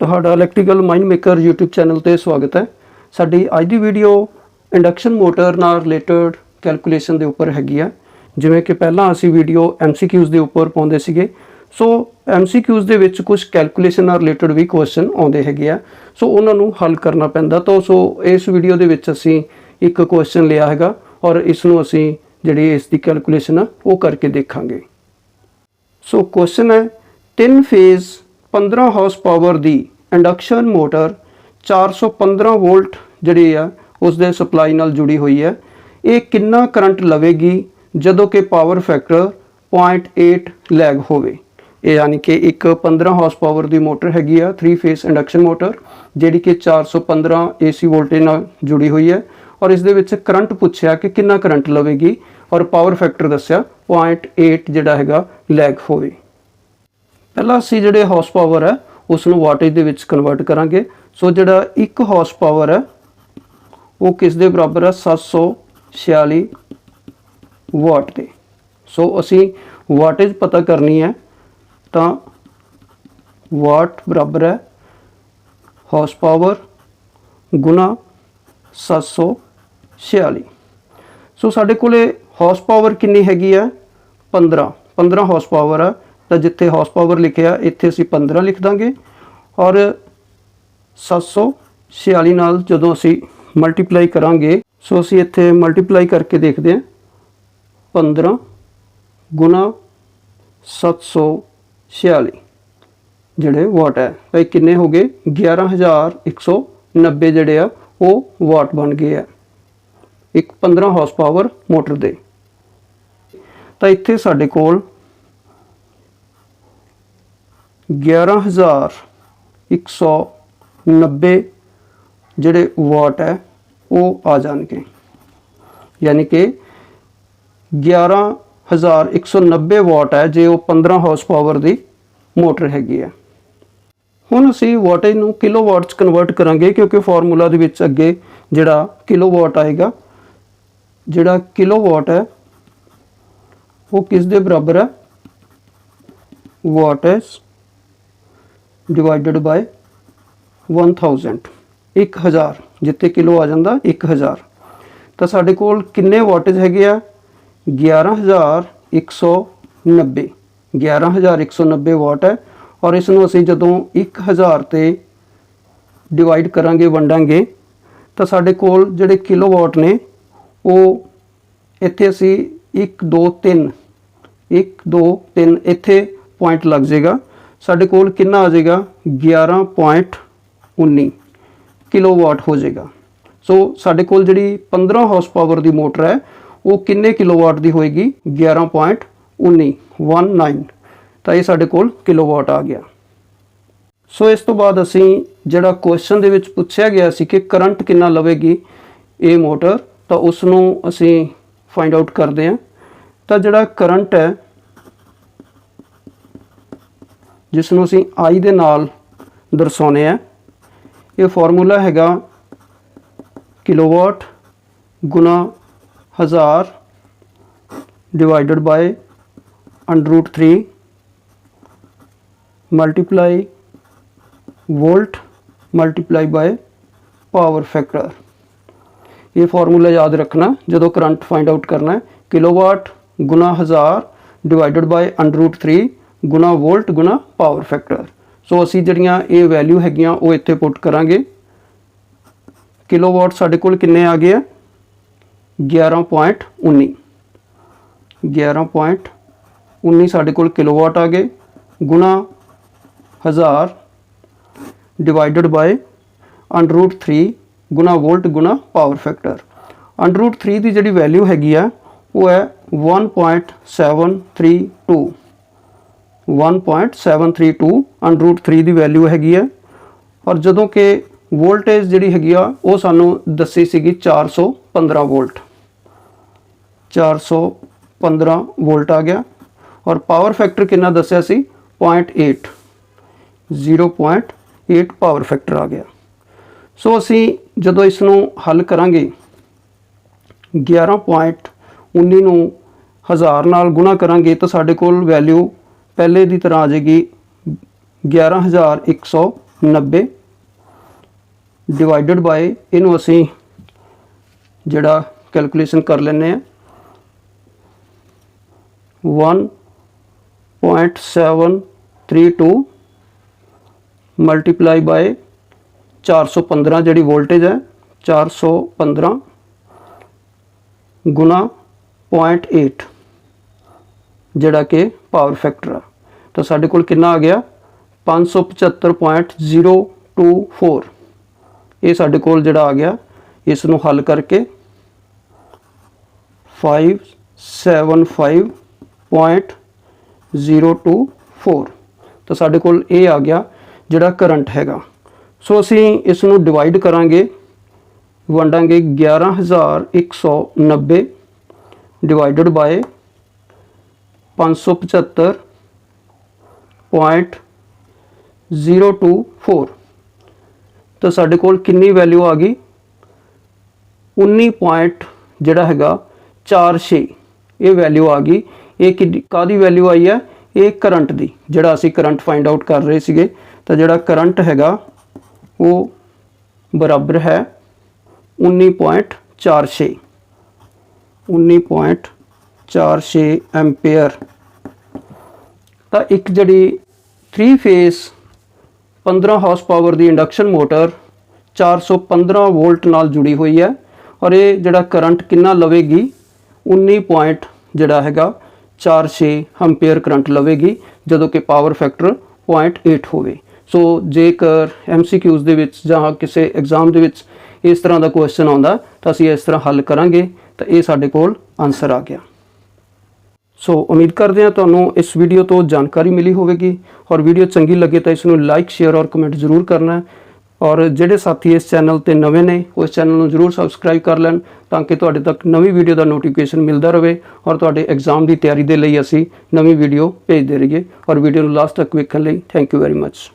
ਤੁਹਾਡਾ electrical mind maker YouTube channel ਤੇ ਸਵਾਗਤ ਹੈ। ਸਾਡੀ ਅੱਜ ਦੀ ਵੀਡੀਓ ਇੰਡਕਸ਼ਨ ਮੋਟਰ ਨਾਲ ਰਿਲੇਟਡ ਕੈਲਕੂਲੇਸ਼ਨ ਦੇ ਉੱਪਰ ਹੈਗੀ ਆ। ਜਿਵੇਂ ਕਿ ਪਹਿਲਾਂ ਅਸੀਂ ਵੀਡੀਓ MCQs ਦੇ ਉੱਪਰ ਪਾਉਂਦੇ ਸੀਗੇ। ਸੋ MCQs ਦੇ ਵਿੱਚ ਕੁਝ ਕੈਲਕੂਲੇਸ਼ਨ ਨਾਲ ਰਿਲੇਟਡ ਵੀ ਕੁਐਸਚਨ ਆਉਂਦੇ ਹੈਗੇ ਆ। ਸੋ ਉਹਨਾਂ ਨੂੰ ਹੱਲ ਕਰਨਾ ਪੈਂਦਾ। ਤਾਂ ਸੋ ਇਸ ਵੀਡੀਓ ਦੇ ਵਿੱਚ ਅਸੀਂ ਇੱਕ ਕੁਐਸਚਨ ਲਿਆ ਹੈਗਾ ਔਰ ਇਸ ਨੂੰ ਅਸੀਂ ਜਿਹੜੀ ਇਸ ਦੀ ਕੈਲਕੂਲੇਸ਼ਨ ਆ, ਉਹ ਕਰਕੇ ਦੇਖਾਂਗੇ। ਸੋ ਕੁਐਸਚਨ ਹੈ ਤਿੰਨ ਫੇਜ਼ 15 ਹਾਰਸ ਪਾਵਰ ਦੀ ਇੰਡਕਸ਼ਨ ਮੋਟਰ 415 ਵੋਲਟ ਜਿਹੜੀ ਆ, ਉਸ ਦੇ ਸਪਲਾਈ ਨਾਲ ਜੁੜੀ ਹੋਈ ਹੈ। ਇਹ ਕਿੰਨਾ ਕਰੰਟ ਲਵੇਗੀ ਜਦੋਂ ਕਿ ਪਾਵਰ ਫੈਕਟਰ 0.8 ਲੈਗ ਹੋਵੇ? ਇਹ ਯਾਨੀ ਕਿ ਇੱਕ 15 ਹਾਰਸ ਪਾਵਰ ਦੀ ਮੋਟਰ ਹੈਗੀ ਆ 3 ਫੇਸ ਇੰਡਕਸ਼ਨ ਮੋਟਰ ਜਿਹੜੀ ਕਿ 415 AC ਵੋਲਟੇਜ ਨਾਲ ਜੁੜੀ ਹੋਈ ਹੈ। ਔਰ ਇਸ ਦੇ ਵਿੱਚ ਕਰੰਟ ਪੁੱਛਿਆ ਕਿ ਕਿੰਨਾ ਕਰੰਟ ਲਵੇਗੀ? ਔਰ ਪਾਵਰ ਫੈਕਟਰ ਦੱਸਿਆ 0.8 ਜਿਹੜਾ ਹੈਗਾ ਲੈਗ ਹੋਵੇ। ਪਹਿਲਾਂ ਅਸੀਂ ਜਿਹੜੇ ਹਾਰਸ ਪਾਵਰ ਹੈ ਉਸ ਨੂੰ ਵਾਟੇਜ ਦੇ ਵਿੱਚ ਕਨਵਰਟ ਕਰਾਂਗੇ। ਸੋ ਜਿਹੜਾ 1 ਹਾਰਸ ਪਾਵਰ ਹੈ ਉਹ ਕਿਸ ਦੇ ਬਰਾਬਰ ਹੈ 746 ਵਾਟ ਦੇ। ਸੋ ਅਸੀਂ ਵਾਟੇਜ ਪਤਾ ਕਰਨੀ ਹੈ, ਤਾਂ ਵਾਟ ਬਰਾਬਰ ਹੈ ਹਾਰਸ ਪਾਵਰ ਗੁਣਾ 746 ਸੋ ਸਾਡੇ ਕੋਲੇ ਹਾਰਸ ਪਾਵਰ ਕਿੰਨੀ ਹੈਗੀ ਹੈ? 15 15 ਹਾਰਸ ਪਾਵਰ ਹੈ ਤਾਂ ਜਿੱਥੇ ਹਾਰਸ ਪਾਵਰ ਲਿਖਿਆ, ਇੱਥੇ ਅਸੀਂ 15 ਲਿਖ ਦਾਂਗੇ ਔਰ 746 ਨਾਲ ਜਦੋਂ ਅਸੀਂ ਮਲਟੀਪਲਾਈ ਕਰਾਂਗੇ, ਸੋ ਅਸੀਂ ਇੱਥੇ ਮਲਟੀਪਲਾਈ ਕਰਕੇ ਦੇਖਦੇ ਹਾਂ 15 ਗੁਣਾ 746 ਜਿਹੜੇ ਵਾਟ ਹੈ ਤਾਂ ਇਹ ਕਿੰਨੇ ਹੋ ਗਏ? 11190 ਜਿਹੜੇ ਆ, ਉਹ ਵਾਟ ਬਣ ਗਏ ਆ। ਇੱਕ 15 ਹਾਰਸ ਪਾਵਰ ਮੋਟਰ ਦੇ। ਤਾਂ ਇੱਥੇ ਸਾਡੇ ਕੋਲ 11190 ਜਿਹੜੇ ਵਾਟ ਹੈ, ਉਹ ਆ ਜਾਣਗੇ। ਯਾਨੀ ਕਿ 11190 ਵਾਟ ਹੈ, ਜੇ ਉਹ 15 ਹਾਰਸ ਪਾਵਰ ਦੀ ਮੋਟਰ ਹੈਗੀ ਹੈ। ਹੁਣ ਅਸੀਂ ਵਾਟੇਜ ਨੂੰ ਕਿਲੋਵਾਟ ਚ ਕਨਵਰਟ ਕਰਾਂਗੇ, ਕਿਉਂਕਿ ਫਾਰਮੂਲਾ ਦੇ ਵਿੱਚ ਅੱਗੇ ਜਿਹੜਾ ਕਿਲੋਵਾਟ ਆਏਗਾ, ਜਿਹੜਾ ਕਿਲੋਵਾਟ ਹੈ, ਉਹ ਕਿਸ ਦੇ ਬਰਾਬਰ ਹੈ? ਵਾਟ is ਡਿਵਾਈਡਡ ਬਾਈ 1000 1000 ਜਿੱਥੇ ਕਿਲੋ ਆ ਜਾਂਦਾ 1000 ਤਾਂ ਸਾਡੇ ਕੋਲ ਕਿੰਨੇ ਵਾਟੇਜ ਹੈਗੇ ਆ? 11190 11190 ਵਾਟ ਹੈ। ਔਰ ਇਸ ਨੂੰ ਅਸੀਂ ਜਦੋਂ 1000 ਤੇ ਡਿਵਾਈਡ ਕਰਾਂਗੇ, ਵੰਡਾਂਗੇ, ਤਾਂ ਸਾਡੇ ਕੋਲ ਜਿਹੜੇ ਕਿਲੋਵਾਟ ਨੇ, ਉਹ ਇੱਥੇ ਅਸੀਂ 1 2 3 1 2 3 ਇੱਥੇ ਪੁਆਇੰਟ ਲੱਗ ਜਾਏਗਾ। ਸਾਡੇ ਕੋਲ ਕਿੰਨਾ ਆ ਜਾਏਗਾ? 11.19 ਕਿਲੋਵਾਟ ਹੋ ਜਾਏਗਾ। ਸੋ ਸਾਡੇ ਕੋਲ ਜਿਹੜੀ 15 ਹਾਰਸ ਪਾਵਰ ਦੀ ਮੋਟਰ ਹੈ, ਉਹ ਕਿੰਨੇ ਕਿਲੋਵਾਟ ਦੀ ਹੋਏਗੀ? 11.19 19 ਤਾਂ ਇਹ ਸਾਡੇ ਕੋਲ ਕਿਲੋਵਾਟ ਆ ਗਿਆ। ਸੋ ਇਸ ਤੋਂ ਬਾਅਦ ਅਸੀਂ ਜਿਹੜਾ ਕੁਐਸਚਨ ਦੇ ਵਿੱਚ ਪੁੱਛਿਆ ਗਿਆ ਸੀ ਕਿ ਕਰੰਟ ਕਿੰਨਾ ਲਵੇਗੀ ਇਹ ਮੋਟਰ, ਤਾਂ ਉਸ ਨੂੰ ਅਸੀਂ ਫਾਈਂਡ ਆਊਟ ਕਰਦੇ ਹਾਂ। ਤਾਂ ਜਿਹੜਾ ਕਰੰਟ ਹੈ ਜਿਸ ਨੂੰ ਅਸੀਂ I ਦੇ ਨਾਲ ਦਰਸਾਉਨੇ ਆ ਇਹ ਫਾਰਮੂਲਾ ਹੈਗਾ ਕਿਲੋਵਾਟ ਗੁਣਾ 1000 divided by under root 3 multiply volt multiply by power factor. ਇਹ ਫਾਰਮੂਲਾ ਯਾਦ ਰੱਖਣਾ, ਜਦੋਂ ਕਰੰਟ ਫਾਈਂਡ ਆਊਟ ਕਰਨਾ ਹੈ, ਕਿਲੋਵਾਟ ਗੁਣਾ 1000 ਡਿਵਾਈਡਡ ਬਾਈ ਅੰਡਰ ਰੂਟ 3 ਗੁਣਾ ਵੋਲਟ ਗੁਣਾ ਪਾਵਰ ਫੈਕਟਰ ਸੋ ਅਸੀਂ ਜਿਹੜੀਆਂ ਇਹ ਵੈਲਿਊ ਹੈਗੀਆਂ ਉਹ ਇੱਥੇ ਪੁੱਟ ਕਰਾਂਗੇ ਕਿਲੋਵਾਟ ਸਾਡੇ ਕੋਲ ਕਿੰਨੇ ਆ ਗਏ ਆ 11.19 11.19 ਸਾਡੇ ਕੋਲ ਕਿਲੋਵਾਟ ਆ ਗਏ ਗੁਣਾ 1000 ਡਿਵਾਈਡਡ ਬਾਈ ਅੰਡਰ ਰੂਟ 3 ਗੁਣਾ ਵੋਲਟ ਗੁਣਾ ਪਾਵਰ ਫੈਕਟਰ ਅੰਡਰ ਰੂਟ 3 ਦੀ ਜਿਹੜੀ ਵੈਲਿਊ ਹੈਗੀ ਆ ਉਹ ਹੈ 1.732 1.732 ਅੰਡਰ ਰੂਟ 3 ਦੀ ਵੈਲਿਊ ਹੈਗੀ ਹੈ। ਔਰ ਜਦੋਂ ਕਿ ਵੋਲਟੇਜ ਜਿਹੜੀ ਹੈਗੀ ਆ, ਉਹ ਸਾਨੂੰ ਦੱਸੀ ਸੀਗੀ 415 ਵੋਲਟ। 415 ਵੋਲਟ ਆ ਗਿਆ। ਔਰ ਪਾਵਰ ਫੈਕਟਰ ਕਿੰਨਾ ਦੱਸਿਆ ਸੀ? 0.8 0.8 ਪਾਵਰ ਫੈਕਟਰ ਆ ਗਿਆ। ਸੋ ਅਸੀਂ ਜਦੋਂ ਇਸ ਨੂੰ ਹੱਲ ਕਰਾਂਗੇ 11.19 ਨੂੰ 1000 ਨਾਲ ਗੁਣਾ ਕਰਾਂਗੇ ਤਾਂ ਸਾਡੇ ਕੋਲ ਵੈਲਿਊ ਪਹਿਲੇ ਦੀ ਤਰ੍ਹਾਂ ਆ ਜਾਏਗੀ 11190 90 ਡਿਵਾਈਡਡ ਬਾਈ ਇਹਨੂੰ ਅਸੀਂ ਜਿਹੜਾ ਕੈਲਕੂਲੇਸ਼ਨ ਕਰ ਲੈਂਦੇ ਆ 1.732 ਮਲਟੀਪਲਾਈ ਬਾਈ 415 ਜਿਹੜੀ ਵੋਲਟੇਜ ਹੈ 415 ਗੁਣਾ 0.8 ਜਿਹੜਾ ਕਿ ਪਾਵਰ ਫੈਕਟਰ ਆ ਤਾਂ ਸਾਡੇ ਕੋਲ ਕਿੰਨਾ ਆ ਗਿਆ? 575.024 ਇਹ ਸਾਡੇ ਕੋਲ ਜਿਹੜਾ ਆ ਗਿਆ ਇਸ ਨੂੰ ਹੱਲ ਕਰਕੇ 575.024 ਤਾਂ ਸਾਡੇ ਕੋਲ ਇਹ ਆ ਗਿਆ ਜਿਹੜਾ ਕਰੰਟ ਹੈਗਾ। ਸੋ ਅਸੀਂ ਇਸ ਨੂੰ ਡਿਵਾਈਡ ਕਰਾਂਗੇ, ਵੰਡਾਂਗੇ 11190 ਡਿਵਾਈਡਡ ਬਾਈ 575.024 ਤਾਂ ਸਾਡੇ ਕੋਲ ਕਿੰਨੀ ਵੈਲਿਊ ਆ ਗਈ? 19 ਪੁਆਇੰਟ ਜਿਹੜਾ ਹੈਗਾ 46 ਇਹ ਵੈਲਿਊ ਆ ਗਈ। ਇਹ ਕਿੰਨੀ- ਵੈਲਿਊ ਆਈ ਹੈ? ਇਹ ਕਰੰਟ ਦੀ, ਜਿਹੜਾ ਅਸੀਂ ਕਰੰਟ ਫਾਈਂਡ ਆਊਟ ਕਰ ਰਹੇ ਸੀਗੇ। ਤਾਂ ਜਿਹੜਾ ਕਰੰਟ ਹੈਗਾ, ਉਹ ਬਰਾਬਰ ਹੈ 19.46 19.46 ਐਂਪੀਅਰ। ਤਾਂ ਇੱਕ ਜਿਹੜੀ 3 ਫੇਸ 15 ਹਾਰਸ ਪਾਵਰ ਦੀ ਇੰਡਕਸ਼ਨ ਮੋਟਰ 415 ਵੋਲਟ ਨਾਲ ਜੁੜੀ ਹੋਈ ਹੈ ਔਰ ਇਹ ਜਿਹੜਾ ਕਰੰਟ ਕਿੰਨਾ ਲਵੇਗੀ? 19 ਪੁਆਇੰਟ ਜਿਹੜਾ ਹੈਗਾ 46 ਐਂਪੀਅਰ ਕਰੰਟ ਲਵੇਗੀ, ਜਦੋਂ ਕਿ ਪਾਵਰ ਫੈਕਟਰ 0.8 ਹੋਵੇ। ਸੋ ਜੇਕਰ ਐਮਸੀਕਿਊਜ਼ ਦੇ ਵਿੱਚ ਜਾਂ ਕਿਸੇ ਐਗਜ਼ਾਮ ਦੇ ਵਿੱਚ ਇਸ ਤਰ੍ਹਾਂ ਦਾ ਕੁਐਸਚਨ ਆਉਂਦਾ, ਤਾਂ ਅਸੀਂ ਇਸ ਤਰ੍ਹਾਂ ਹੱਲ ਕਰਾਂਗੇ। ਤਾਂ ਇਹ ਸਾਡੇ ਕੋਲ ਆਨਸਰ ਆ ਗਿਆ। ਸੋ ਉਮੀਦ ਕਰਦੇ ਹਾਂ ਤੁਹਾਨੂੰ ਇਸ ਵੀਡੀਓ ਤੋਂ ਜਾਣਕਾਰੀ ਮਿਲੀ ਹੋਵੇਗੀ। ਔਰ ਵੀਡੀਓ ਚੰਗੀ ਲੱਗੇ ਤਾਂ ਇਸ ਨੂੰ ਲਾਈਕ ਸ਼ੇਅਰ ਔਰ ਕਮੈਂਟ ਜ਼ਰੂਰ ਕਰਨਾ ਔਰ ਜਿਹੜੇ ਸਾਥੀ ਇਸ ਚੈਨਲ ਤੇ ਨਵੇਂ ਨੇ ਉਸ ਚੈਨਲ ਨੂੰ ਜ਼ਰੂਰ ਸਬਸਕ੍ਰਾਈਬ ਕਰ ਲੈਣ ਤਾਂ ਕਿ ਤੁਹਾਡੇ ਤੱਕ ਨਵੀਂ ਵੀਡੀਓ ਦਾ ਨੋਟੀਫਿਕੇਸ਼ਨ ਮਿਲਦਾ ਰਹੇ ਔਰ ਤੁਹਾਡੇ ਐਗਜ਼ਾਮ ਦੀ ਤਿਆਰੀ ਦੇ ਲਈ ਅਸੀਂ ਨਵੀਂ ਵੀਡੀਓ ਭੇਜਦੇ ਰਹੀਏ। ਔਰ ਵੀਡੀਓ ਨੂੰ ਲਾਸਟ ਤੱਕ ਵੇਖਣ ਲਈ ਥੈਂਕ ਯੂ ਵੈਰੀ ਮੱਚ